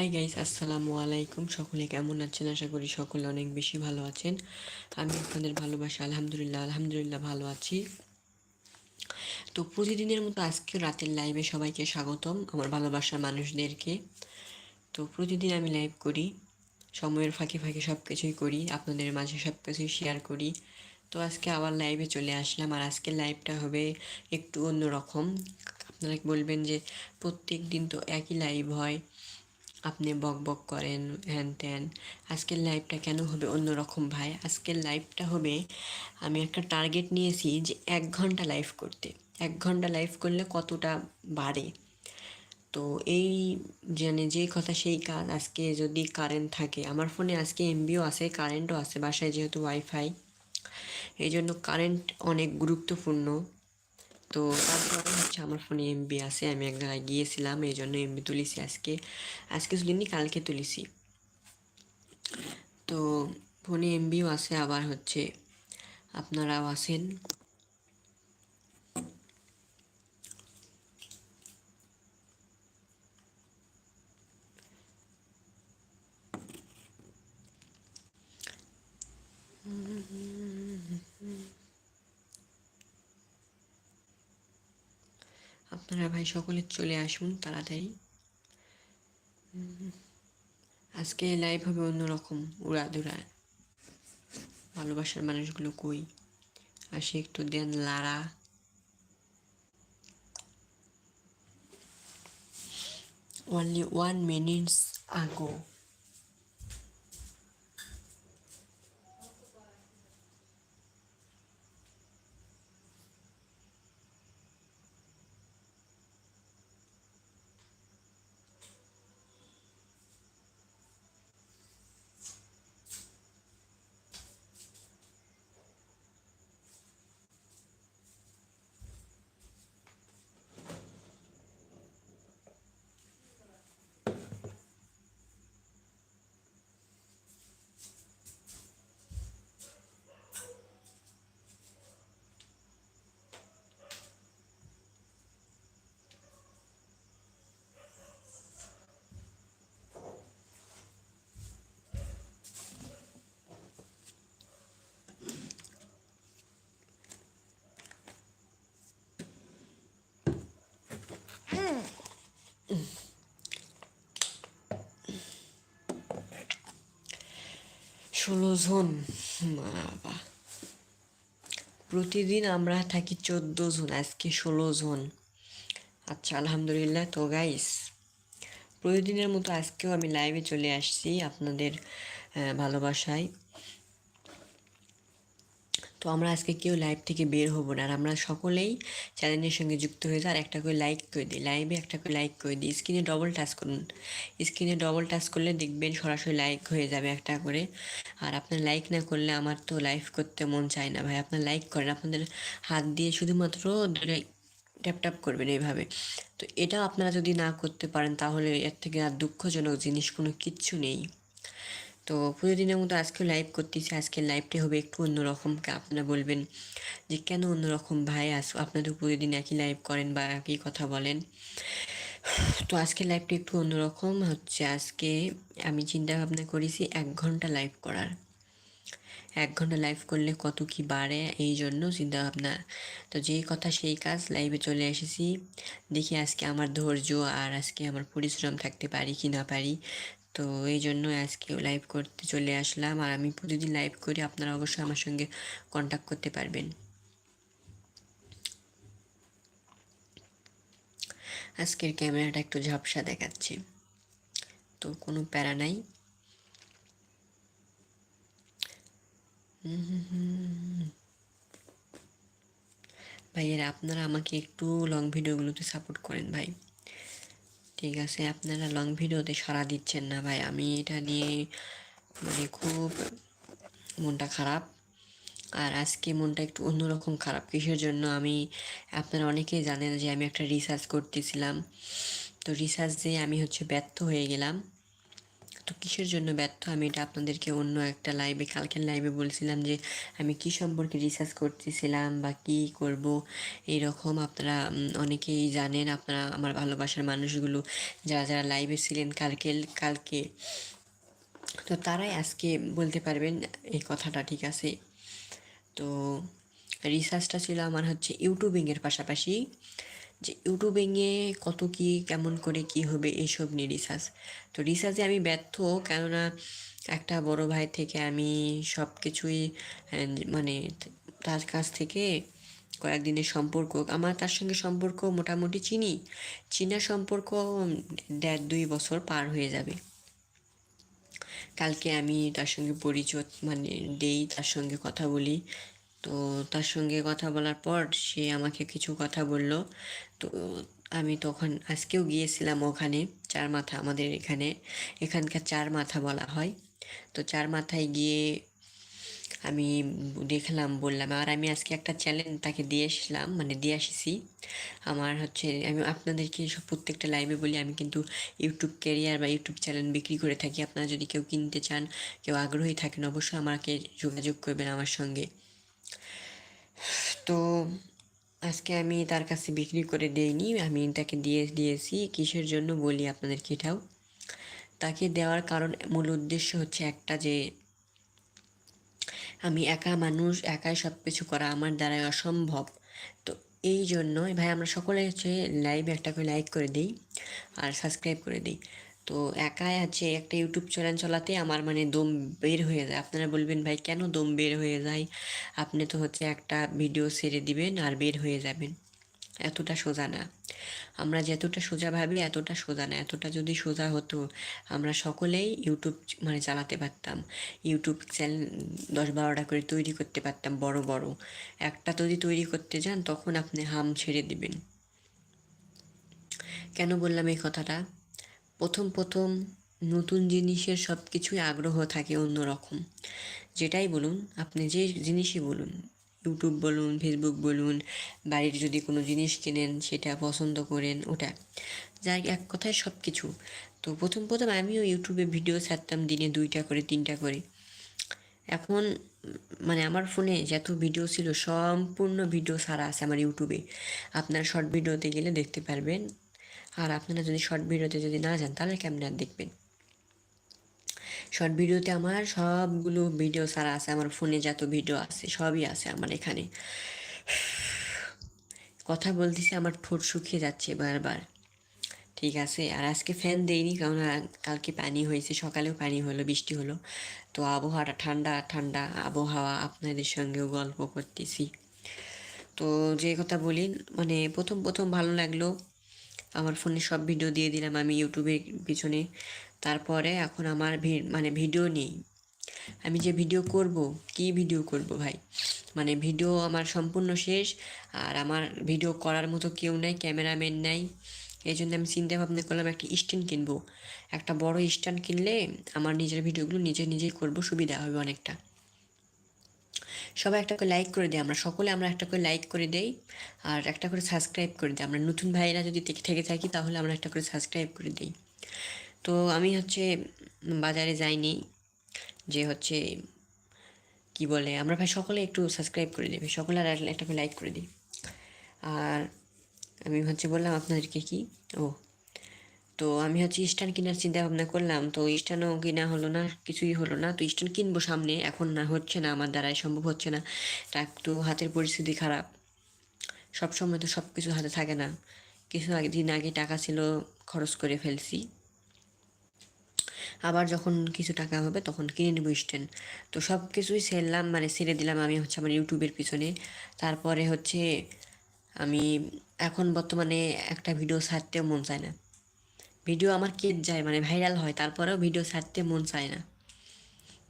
Hi guys আসসালামু আলাইকুম। সকলে কেমন আছেন? আশা করি সকলে অনেক বেশি ভালো আছেন। আমি আপনাদের ভালোবাসা, আলহামদুলিল্লাহ আলহামদুলিল্লাহ ভালো আছি। তো প্রতিদিনের মতো আজকে রাতের লাইভে সবাইকে স্বাগতম, আমার ভালোবাসার মানুষদেরকে। তো প্রতিদিন আমি লাইভ করি, সময়ের ফাঁকে ফাঁকে সব কিছুই করি, আপনাদের মাঝে সব কিছুই শেয়ার করি। তো আজকে আবার লাইভে চলে আসলাম, আর আজকের লাইভটা হবে একটু অন্যরকম। আপনারা বলবেন যে প্রত্যেক দিন তো একই লাইভ হয়। আপনি বক বক করেন হ্যান ত্যান। আজকের লাইভটা কেন হবে অন্যরকম ভাই? আজকের লাইভটা হবে, আমি একটা টার্গেট নিয়েছি যে এক ঘণ্টা লাইভ করতে। এক ঘণ্টা লাইভ করলে কতটা বাড়ে? তো এই মানে যে কথা সেই কাজ। আজকে যদি কারেন্ট থাকে, আমার ফোনে আজকে এমবিও আছে কারেন্টও আছে, বাসায় যেহেতু ওয়াইফাই এই জন্য কারেন্ট অনেক গুরুত্বপূর্ণ। তো তারপরে হচ্ছে আমার ফোনে এমবি আছে, আমি এক জায়গায় গিয়েছিলাম এই জন্য এমবি তুলিছি আজকে। আজকে তুলিনি কালকে তুলিছি। তো ফোনে এমবিও আছে, আবার হচ্ছে আপনারাও আছেন। আপনারা ভাই সকলে চলে আসুন তাড়াতাড়ি। আজকে লাইভ হবে অন্যরকম, উড়াধুরা। ভালোবাসার মানুষগুলো কই? আসে একটু দেন Lara. Only one minutes ago ষোলো জন। বাবা। প্রতিদিন আমরা থাকি চোদ্দ জন, আজকে ষোলো জন। আচ্ছা আলহামদুলিল্লাহ। তো গাইস প্রতিদিনের মতো আজকেও আমি লাইভে চলে আসছি আপনাদের ভালোবাসায়। তো আমরা আজকে কেউ লাইভ থেকে বের হব না। আর আমরা সকলেই চ্যানেলের সঙ্গে যুক্ত হয়ে যাই আর একটা করে লাইক করে দিই। লাইভে একটা করে লাইক করে দিই। স্ক্রিনে ডবল টাচ করুন। স্ক্রিনে ডবল টাচ করলে দেখবেন সরাসরি লাইক হয়ে যাবে একটা করে। আর আপনার লাইক না করলে আমার তো লাইভ করতে মন চায় না ভাই। আপনার লাইক করেন। আপনাদের হাত দিয়ে শুধুমাত্র ধরে ট্যাপ ট্যাপ করবেন এইভাবে। তো এটা আপনারা যদি না করতে পারেন, তাহলে এর থেকে আর দুঃখজনক জিনিস কোনো কিচ্ছু নেই। তো প্রতিদিনের মতো আজকে লাইভ করতেছি, আজকের লাইভটি হবে একটু অন্যরকম। আপনারা বলবেন যে, কেন অন্যরকম ভাই আস, আপনাদের প্রতিদিন একই লাইভ করেন বা একই কথা বলেন? তো আজকের লাইভটি একটু অন্যরকম। হচ্ছে আজকে আমি চিন্তা ভাবনা করেছি এক ঘণ্টা লাইভ করার। এক ঘণ্টা লাইভ করলে কত কি বাড়ে এই জন্য চিন্তা ভাবনা। তো যেই কথা সেই কাজ লাইভে চলে এসেছি। দেখি আজকে আমার ধৈর্য আর আজকে আমার পরিশ্রম থাকতে পারি কি না পারি। তো এই জন্য আজকেও লাইভ করতে চলে আসলাম। আর আমি প্রতিদিন লাইভ করি, আপনারা অবশ্যই আমার সঙ্গে কন্ট্যাক্ট করতে পারবেন। আজকের ক্যামেরাটা একটু ঝাপসা দেখাচ্ছে। তো কোনো প্যারা নাই। ভাইয়েরা, আপনারা আমাকে একটু লং ভিডিওগুলোতে সাপোর্ট করেন ভাই। ঠিক আছে, আপনারা লং ভিডিওতে সারা দিচ্ছেন না ভাই। আমি এটা নিয়ে মানে খুব মনটা খারাপ। আর আজকে মনটা একটু অন্যরকম খারাপ কিসের জন্য আমি, আপনারা অনেকেই জানেন যে আমি একটা রিসার্চ করতেছিলাম। তো রিসার্চ দিয়ে আমি হচ্ছে ব্যর্থ হয়ে গেলাম। কিসের জন্য ব্যর্থ? আমি এটা আপনাদেরকে অন্য একটা লাইভে কালকের লাইভে বলছিলাম যে, আমি কি সম্পর্কে রিসার্চ করতেছিলাম বা কি করব? এইরকম আপনারা অনেকেই জানেন, আপনারা আমার ভালোবাসার মানুষগুলো যারা যারা লাইভে ছিলেন কালকে কালকে। তো তারাই আজকে বলতে পারবেন এই কথাটা, ঠিক আছে? তো রিসার্চটা ছিল আমার হচ্ছে ইউটিউবিংয়ের পাশাপাশি। যে ইউটিউবিংয়ে কত কি, কেমন করে কি হবে এইসব নিয়ে রিসার্চ তো রিসার্চে আমি ব্যর্থ, কেননা একটা বড় ভাই থেকে আমি সব কিছুই মানে তার কাছ থেকে কয়েকদিনের সম্পর্ক, আমার তার সঙ্গে সম্পর্ক মোটামুটি চিনি। চীনা সম্পর্ক দেড় দুই বছর পার হয়ে যাবে। কালকে আমি তার সঙ্গে পরিচয় মানে দেই, তার সঙ্গে কথা বলি। তো তার সঙ্গে কথা বলার পর সে আমাকে কিছু কথা বলল। তো আমি তখন আজকেও গিয়েছিলাম ওখানে চার মাথা আমাদের এখানে। এখানকার চার মাথা বলা হয়। তো চার মাথায় গিয়ে আমি দেখলাম, বললাম, আর আমি আজকে একটা চ্যালেঞ্জ তাকে দিয়ে এসলাম মানে দিয়ে এসেছি আমার হচ্ছে, আমি আপনাদেরকে সব প্রত্যেকটা লাইভে বলি, আমি কিন্তু ইউটিউব ক্যারিয়ার বা ইউটিউব চ্যানেল বিক্রি করে থাকি। আপনারা যদি কেউ কিনতে চান, কেউ আগ্রহী থাকেন, অবশ্যই আমাকে যোগাযোগ করবেন আমার সঙ্গে। তো আজকে আমি তার কাছে বিক্রি করে দেইনি, আমি তাকে দিয়ে, দিয়েছি। কিসের জন্য বলি আপনাদেরকে এটাও? তাকে দেওয়ার কারণ, মূল উদ্দেশ্য হচ্ছে একটা যে, আমি একা মানুষ, একাই সব কিছু করা আমার দ্বারাই অসম্ভব। তো এই জন্যই, ভাই, আমরা সকলে হচ্ছে লাইভে একটা করে লাইক করে দিই, আর সাবস্ক্রাইব করে দিই। তো একাই আছে একটা ইউটিউব চ্যানেল চালাতে, আমার মানে দম বের হয়ে যায়। আপনারা বলবেন, ভাই, কেন দম বের হয়ে যায়? আপনি তো হচ্ছে একটা ভিডিও ছেড়ে দিবেন আর বের হয়ে যাবেন। এতটা সোজা না। আমরা যতটা সোজা ভাবি, এতটা সোজা না। এতটা যদি সোজা হতো, আমরা সকলেই ইউটিউব মানে চালাতে পারতাম। ইউটিউব চ্যানেল দশ বারোটা করে তৈরি করতে পারতাম, বড় বড়। একটা যদি তৈরি করতে যান, তখন আপনি হাম ছেড়ে দিবেন। কেন বললাম এই কথাটা? প্রথম প্রথম নতুন জিনিসের সব কিছুই আগ্রহ থাকে অন্যরকম। যেটাই বলুন, আপনি যে জিনিসই বলুন ইউটিউব বলুন ফেসবুক বলুন, বাড়ির যদি কোনো জিনিস কেনেন, সেটা পছন্দ করেন, ওটা। যাই, এক কথায় সব কিছু তো প্রথম প্রথম আমিও ইউটিউবে ভিডিও ছাড়তাম, দিনে দুইটা করে, তিনটা করে। এখন মানে আমার ফোনে যত ভিডিও ছিল, সম্পূর্ণ ভিডিও সারা আছে আমার ইউটিউবে আপনার শর্ট ভিডিওতে গেলে দেখতে পারবেন আর আপনারা যদি শর্ট ভিডিওতে যদি না যান, তাহলে কেমন আর দেখবেন? শর্ট ভিডিওতে আমার সবগুলো ভিডিও সারা আছে, আমার ফোনে যত ভিডিও আছে, সবই আছে আমার এখানে। কথা বলতেছি, আমার ঠোঁট শুকিয়ে যাচ্ছে বারবার। ঠিক আছে? আর আজকে ফ্যান দেইনি, কারণ কালকে পানি হয়েছে, সকালেও পানি হলো, বৃষ্টি হলো। তো আবহাওয়াটা ঠান্ডা ঠান্ডা আবহাওয়া আপনাদের সঙ্গেও গল্প করতেছি। তো যে কথা বলি মানে প্রথম প্রথম ভালো লাগল। আমার ফোনে সব ভিডিও দিয়ে দিলাম আমি ইউটিউবের পিছনে। তারপরে এখন আমার মানে ভিডিও নেই। আমি যে ভিডিও করব, কি ভিডিও করব ভাই? মানে ভিডিও আমার সম্পূর্ণ শেষ, আর আমার ভিডিও করার মতো কেউ নাই ক্যামেরাম্যান নাই। এই জন্য আমি চিন্তা ভাবনা করলাম একটা স্ট্যান্ড কিনবো। একটা বড় স্ট্যান্ড কিনলে আমার নিজের ভিডিওগুলো নিজে নিজেই করব, সুবিধা হবে অনেকটা। সবাই একটা করে লাইক করে দিই আমরা সকলে আমরা একটা করে লাইক করে দেই আর একটা করে সাবস্ক্রাইব করে দিই। আমরা নতুন ভাইরা যদি থেকে থেকে তাহলে আমরা একটা করে সাবস্ক্রাইব করে দিই। তো আমি হচ্ছে বাজারে যাইনি যে হচ্ছে কি বলে, আমরা ভাই সকলে একটু সাবস্ক্রাইব করে দেবে সকলে আর একটা করে লাইক করে দিই। আর আমি হচ্ছে বললাম আপনাদেরকে কি? ও তো আমি হচ্ছে স্ট্যান্ড কেনার চিন্তা ভাবনা করলাম। তো স্ট্যান্ডও কিনা হলো না, কিছুই হলো না। তো স্ট্যান্ড কিনবো সামনে, এখন না হচ্ছে না, আমার দ্বারাই সম্ভব হচ্ছে না। তা একটু হাতের পরিস্থিতি খারাপ। সব সময় তো সব কিছু হাতে থাকে না। কিছু দিন আগে টাকা ছিল, খরচ করে ফেলছি। আবার যখন কিছু টাকা হবে, তখন কিনে নেব স্ট্যান্ড তো সব কিছুই সেরলাম মানে ছেড়ে দিলাম আমি হচ্ছে আমার ইউটিউবের পিছনে। তারপরে হচ্ছে আমি, এখন বর্তমানে একটা ভিডিও ছাড়তেও মন চায় না। ভিডিও আমার কেট যায় মানে ভাইরাল হয়, তারপরেও ভিডিও ছাড়তে মন চায় না।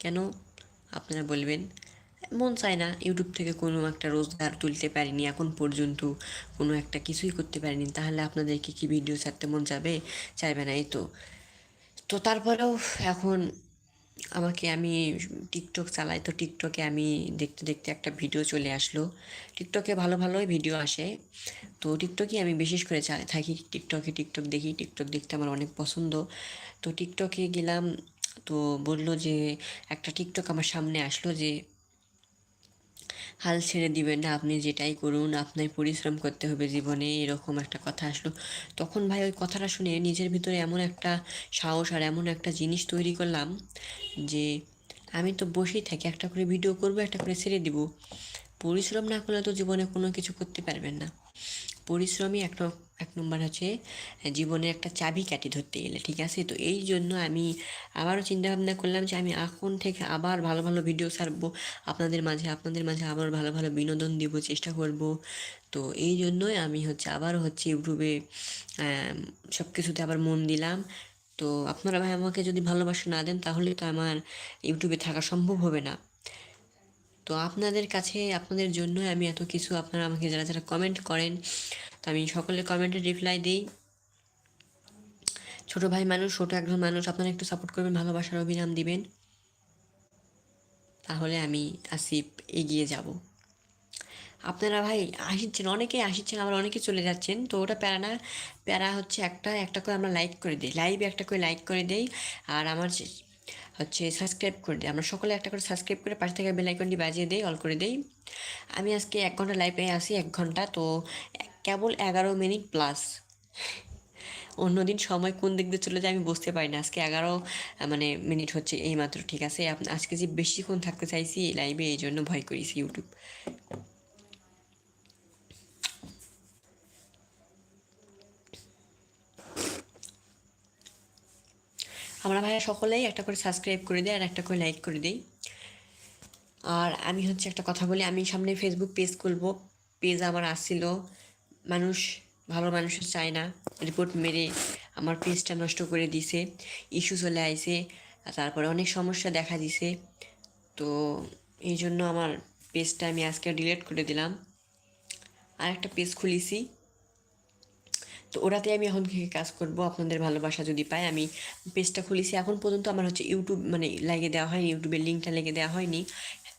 কেন? আপনারা বলবেন, মন চায় না, ইউটিউব থেকে কোনো একটা রোজগার তুলতে পারিনি, এখন পর্যন্ত কোনো একটা কিছুই করতে পারিনি, তাহলে আপনাদেরকে কি ভিডিও ছাড়তে মন যাবে? চাইবে না, এই তো। তো তারপরেও এখন আমাকে আমি টিকটক চালাই, তো টিকটকে আমি দেখতে দেখতে একটা ভিডিও চলে আসলো। টিকটকে ভালো, ভালোই ভিডিও আসে। তো টিকটকই আমি বিশেষ করে চালাই থাকি টিকটকে, টিকটক দেখি, টিকটক দেখতে আমার অনেক পছন্দ। তো টিকটকে গেলাম, তো বলল যে একটা টিকটক আমার সামনে আসলো যে হাল ছেড়ে দিবেন না, আপনি যেটাই করুন, আপনার পরিশ্রম করতে হবে জীবনে, এরকম একটা কথা আসলো। তখন ভাই ওই কথাটা শুনে নিজের ভিতরে এমন একটা সাহস আর এমন একটা জিনিস তৈরি করলাম যে আমি তো বসেই থাকি, একটা করে ভিডিও করব, একটা করে ছেড়ে দিব। পরিশ্রম না করলে তো জীবনে কোনো কিছু করতে পারবেন না। পরিশ্রমই এক এক নম্বর হচ্ছে জীবনে একটা চাবি কাটি ধরতে গেলে, ঠিক আছে? তো এই জন্য আমি আবারও চিন্তা ভাবনা করলাম যে আমি এখন থেকে আবার ভালো ভালো ভিডিও ছাড়বো, আপনাদের মাঝে আপনাদের মাঝে আবার ভালো ভালো বিনোদন দেবো, চেষ্টা করব। তো এই জন্যই আমি হচ্ছে আবার হচ্ছে ইউটিউবে সব কিছুতে আবার মন দিলাম। তো আপনারা ভাই আমাকে যদি ভালোবাসা না দেন, তাহলে তো আমার ইউটিউবে থাকা সম্ভব হবে না। তো আপনাদের কাছে, আপনাদের জন্য আমি এত কিছু আপনারা আমাকে যারা যারা কমেন্ট করেন, তো আমি সকলের কমেন্টে রিপ্লাই দিই। ছোট ভাই মানুষ, ছোট একজন মানুষ, আপনারা একটু সাপোর্ট করবেন, ভালোবাসার অভিনাম দিবেন। তাহলে আমি আসিফ এগিয়ে যাব। আপনারা ভাই আসিচ্ছেন, অনেকেই আসিচ্ছেন, আবার অনেকে চলে যাচ্ছেন, তো ওটা প্যারা না, প্যারা হচ্ছে একটা একটা করে আমরা লাইক করে দিই। লাইভে একটা করে লাইক করে দেই, আর আমার হচ্ছে সাবস্ক্রাইব করে দিই। আমরা সকলে একটা করে সাবস্ক্রাইব করে পাশে থেকে বেল আইকনটি বাজিয়ে দিই অল করে দিই। আমি আজকে এক ঘণ্টা লাইভে আসি এক ঘণ্টা, তো কেবল এগারো মিনিট প্লাস অন্যদিন সময় কোন দিক দিয়ে চলে যায় আমি বুঝতে পারি না। আজকে এগারো মানে মিনিট হচ্ছে এই মাত্র ঠিক আছে? আজকে যে বেশিক্ষণ থাকতে চাইছি লাইভে এই জন্য ভয় করেছি ইউটিউব আমরা ভাইয়া সকলেই একটা করে সাবস্ক্রাইব করে দিই আর একটা করে লাইক করে দিই। আর আমি হচ্ছে একটা কথা বলি, আমি সামনে ফেসবুক পেজ খুলবো। পেজ আমার আসছিল, মানুষ, ভালো মানুষ চায় না। রিপোর্ট মেরে আমার পেজটা নষ্ট করে দিছে ইস্যু চলে আর তারপরে অনেক সমস্যা দেখা দিছে। তো এই জন্য আমার পেজটা আমি আজকে ডিলিট করে দিলাম। আর একটা পেজ খুলিছি। তো ওরাতে আমি এখন থেকে কাজ করব, আপনাদের ভালোবাসা যদি পাই আমি পেজটা খুলেছি। এখন পর্যন্ত আমার হচ্ছে ইউটিউব মানে লাগিয়ে দেওয়া হয়নি ইউটিউবের লিঙ্কটা লেগে দেওয়া হয়নি।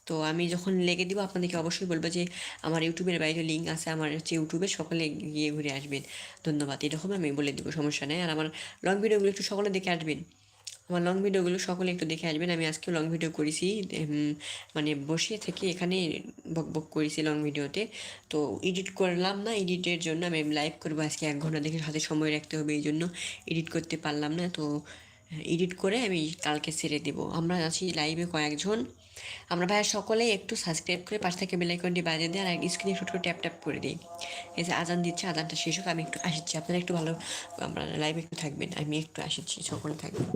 তো আমি যখন লেগে দিব, আপনাদেরকে অবশ্যই বলব যে আমার ইউটিউবের বাইরে লিঙ্ক আছে, আমার হচ্ছে ইউটিউবে সকলে গিয়ে ঘুরে আসবেন। ধন্যবাদ, এরকম আমি বলে দিব, সমস্যা নেই। আর আমার লং ভিডিওগুলো একটু সকলে দেখে আসবেন। আমার লং ভিডিওগুলো সকলে একটু দেখে আসবেন। আমি আজকে লং ভিডিও করেছি। মানে বসে থেকে এখানে বক বক করেছি লং ভিডিওতে তো। এডিট করলাম না এডিটের জন্য আমি লাইভ করব আজকে এক ঘণ্টা দেখে হাতে সময় রাখতে হবে এই জন্য এডিট করতে পারলাম না। তো এডিট করে আমি কালকে ছেড়ে দেব। আমরা আছি লাইভে কয়েকজন। আমরা ভাইয়া সকলে একটু সাবস্ক্রাইব করে পাশ থেকে বেলাইকনটি বাজিয়ে দিই আর স্ক্রিনে করে ট্যাপ ট্যাপ করে দিই এই যে আজান দিচ্ছে, আজানটা শেষ হোক, আমি একটু আসছি। আপনারা একটু ভালো, আমরা লাইভে একটু থাকবেন, আমি একটু আসছি, সকলে থাকবেন।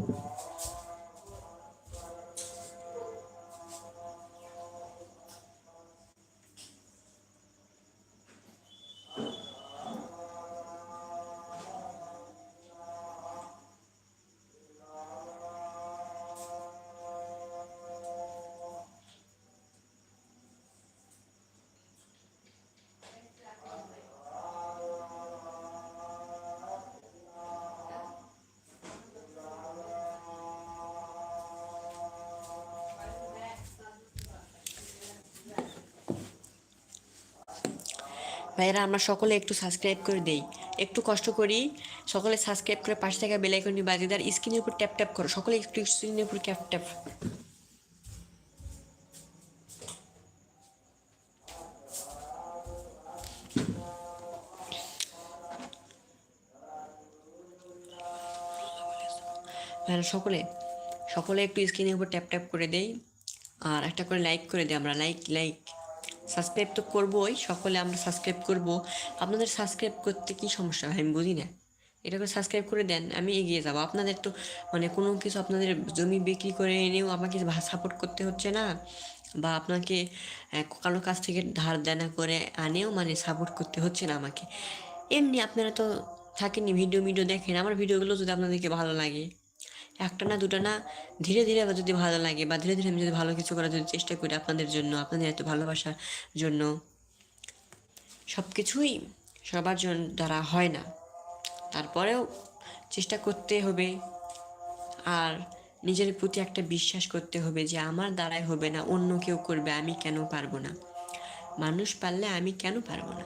ভাইয়েরা, আমরা সকলে একটু সাবস্ক্রাইব করে দেই। একটু কষ্ট করি, সকলে সাবস্ক্রাইব করে পাশে থাকা বেলাইকনটি বাজিয়ে দেয় স্ক্রিনের উপর ট্যাপ ট্যাপ করো। সকলে একটু স্ক্রিনের উপর ট্যাপ ট্যাপ ভাইরা সকলে সকলে একটু স্ক্রিনের উপর ট্যাপ ট্যাপ করে দেই। আর একটা করে লাইক করে দিই আমরা। লাইক লাইক সাবস্ক্রাইব তো করবোই সকলে আমরা সাবস্ক্রাইব করব। আপনাদের সাবস্ক্রাইব করতে কি সমস্যা হয় আমি বুঝি না। এটা করে সাবস্ক্রাইব করে দেন আমি এগিয়ে যাব। আপনাদের তো মানে কোনো কিছু আপনাদের জমি বিক্রি করে এনেও আমাকে সাপোর্ট করতে হচ্ছে না বা আপনাকে আহ, কারও কাছ থেকে ধার দেনা করে আনেও মানে সাপোর্ট করতে হচ্ছে না আমাকে। এমনি আপনারা তো থাকেননি ভিডিও ভিডিও দেখেন। আমার ভিডিওগুলো যদি আপনাদেরকে ভালো লাগে। একটা না দুটো না ধীরে ধীরে আবার যদি ভালো লাগে বা ধীরে ধীরে আমি যদি ভালো কিছু করার যদি চেষ্টা করি আপনাদের জন্য, আপনাদের এত ভালোবাসার জন্য সব কিছুই সবার জন্য দ্বারা হয় না। তারপরেও চেষ্টা করতে হবে আর নিজের প্রতি একটা বিশ্বাস করতে হবে যে আমার দ্বারাই হবে না, অন্য কেউ করবে, আমি কেন পারব না? মানুষ পারলে আমি কেন পারব না?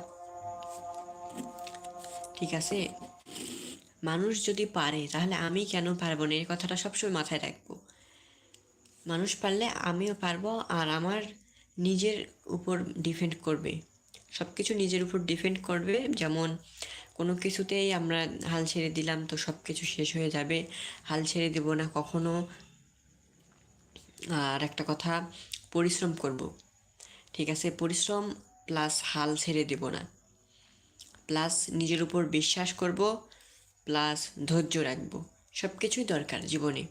ঠিক আছে? মানুষ যদি পারে, তাহলে আমি কেন পারব না? এই কথাটা সবসময় মাথায় রাখব। মানুষ পারলে আমিও পারব আর আমার নিজের উপর ডিপেন্ড করবে। সব কিছু নিজের উপর ডিপেন্ড করবে। যেমন কোনো কিছুতেই আমরা হাল ছেড়ে দিলাম তো সব কিছু শেষ হয়ে যাবে। হাল ছেড়ে দেব না কখনো। আর একটা কথা, পরিশ্রম করব। ঠিক আছে? পরিশ্রম প্লাস হাল ছেড়ে দেব না। প্লাস নিজের উপর বিশ্বাস করব। প্লাস ধৈর্য রাখব। সব কিছুই দরকার জীবনে।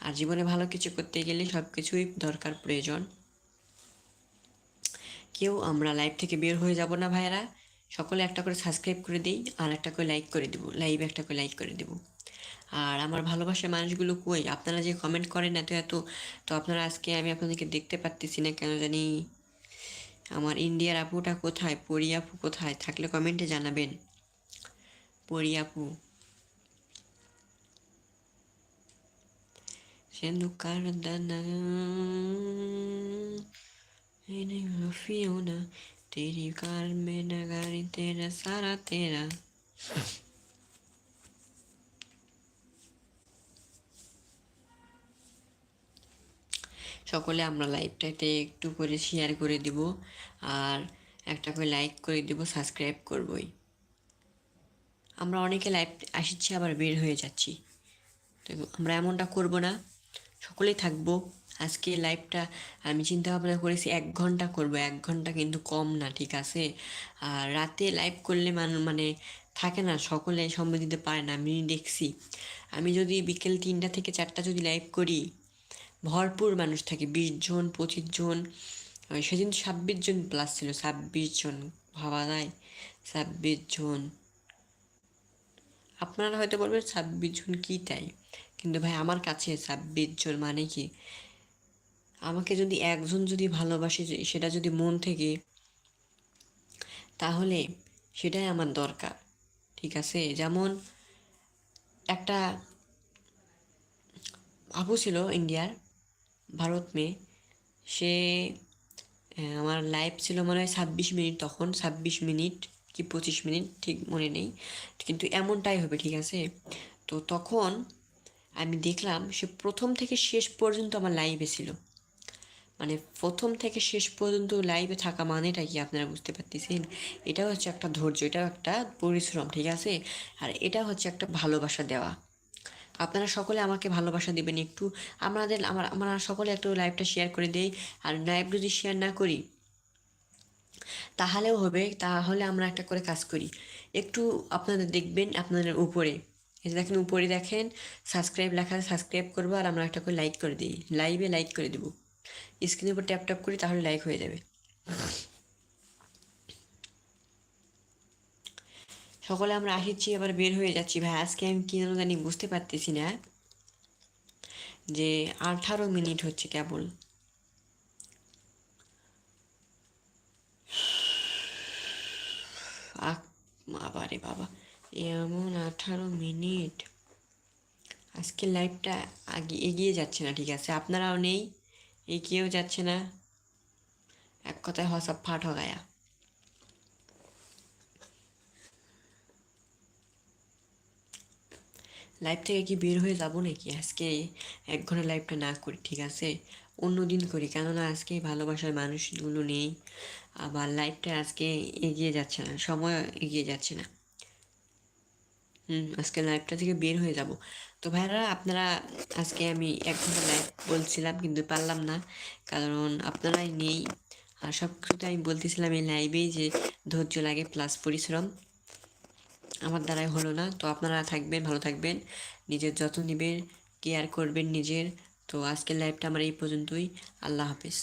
আর জীবনে ভালো কিছু করতে গেলে সব কিছুই দরকার, প্রয়োজন। কেউ আমরা লাইভ থেকে বের হয়ে যাব না ভাইয়েরা। সকলে একটা করে সাবস্ক্রাইব করে দিই, আর একটা করে লাইক করে দেবো লাইভে একটা করে লাইক করে দেবো। আর আমার ভালোবাসার মানুষগুলো কই? আপনারা যে কমেন্ট করেন এত এত, তো আপনারা আজকে আমি আপনাদেরকে দেখতে পারতেছি না কেন জানি। আমার ইন্ডিয়ার আপুটা কোথায়? পরি আপু কোথায়? থাকলে কমেন্টে জানাবেন। পরি Sendo cardana Ene Fiona Teri Carmena Garitera Saratera সকলে আমরা লাইভটাতে একটু করে শেয়ার করে দিব, আর একটা করে লাইক করে দিব সাবস্ক্রাইব করবই। আমরা অনেকে লাইভ আসছি আবার বের হয়ে যাচ্ছি। তো আমরা এমনটা করব না। সকলেই থাকব। আজকে লাইভটা আমি চিন্তা ভাবনা করেছি, এক ঘণ্টা করব, এক ঘণ্টা কিন্তু কম না, ঠিক আছে? আর রাতে লাইভ করলে মান মানে থাকে না, সকলে সময় দিতে পারে না, আমি দেখছি। আমি যদি বিকেল তিনটা থেকে চারটা যদি লাইভ করি, ভরপুর মানুষ থাকে, বিশ জন, পঁচিশ জন সেদিন ছাব্বিশ জন প্লাস ছিল, ছাব্বিশ জন, ভাবা যায়? ছাব্বিশ জন। আপনারা হয়তো বলবেন, ছাব্বিশ জন কী তাই? কিন্তু ভাই আমার কাছে ছাব্বিশ জন মানে কি? আমাকে যদি একজন যদি ভালোবাসে সেটা যদি মন থেকে, তাহলে সেটাই আমার দরকার, ঠিক আছে? যেমন একটা আপু ছিল ইন্ডিয়ার, ভারত মেয়ে সে আমার লাইভ ছিল মনে হয় ছাব্বিশ মিনিট তখন, ছাব্বিশ মিনিট কি পঁচিশ মিনিট, ঠিক মনে নেই, কিন্তু এমনটাই হবে, ঠিক আছে? তো তখন আমি দেখলাম সে প্রথম থেকে শেষ পর্যন্ত আমার লাইভে ছিল। মানে প্রথম থেকে শেষ পর্যন্ত লাইভে থাকা মানেটা কি আপনারা বুঝতে পারতেছেন? এটা হচ্ছে একটা ধৈর্য এটাও একটা পরিশ্রম, ঠিক আছে? আর এটা হচ্ছে একটা ভালোবাসা দেওয়া। আপনারা সকলে আমাকে ভালোবাসা দেবেন একটু। আমাদের, আমার, আমরা সকলে একটু লাইভটা শেয়ার করে দেই। আর লাইভ যদি শেয়ার না করি, তাহলেও হবে, তাহলে আমরা একটা করে কাজ করি। একটু আপনাদের দেখবেন, আপনাদের উপরে। যে দেখেন, উপরে দেখেন সাবস্ক্রাইব লেখা সাবস্ক্রাইব করব আর আমরা একটা করে লাইক করে দিই। লাইভে লাইক করে দেবো। স্ক্রিনের উপর ট্যাপ ট্যাপ করি তাহলে লাইক হয়ে যাবে। সকলে আমরা আসিছি আবার বের হয়ে যাচ্ছি। ভাই, আজকে আমি কি যেন জানি বুঝতে পারতেছি না যে আঠারো মিনিট হচ্ছে কেবল। আক বাবারে বাবা। এমন আঠারো মিনিট। আজকে লাইফটা আগে এগিয়ে যাচ্ছে না, ঠিক আছে? আপনারাও নেই এগিয়েও যাচ্ছে না। এক কথায় হসব ফাট হো গায়া লাইভ থেকে কি বের হয়ে যাব নাকি? আজকে এক ঘণ্টা লাইভটা না করি, ঠিক আছে? অন্য দিন করি, কেননা আজকে ভালোবাসার মানুষগুলো নেই। আবার লাইভটা আজকে এগিয়ে যাচ্ছে না, সময় এগিয়ে যাচ্ছে না। হুম, আজকে লাইভটা থেকে বের হয়ে যাব। তো ভাইরা আপনারা আজকে আমি এক ঘণ্টা লাইভ বলছিলাম, কিন্তু পারলাম না। কারণ আপনারাই নেই। আর সব কিছুতে আমি বলতেছিলাম এই লাইভেই যে ধৈর্য লাগে প্লাস পরিশ্রম। আমার দ্বারাই হলো না। তো আপনারা থাকবেন, ভালো থাকবেন। নিজের যত্ন নেবেন কেয়ার করবেন নিজের। তো আজকের লাইভটা আমার এই পর্যন্তই। আল্লাহ হাফিজ।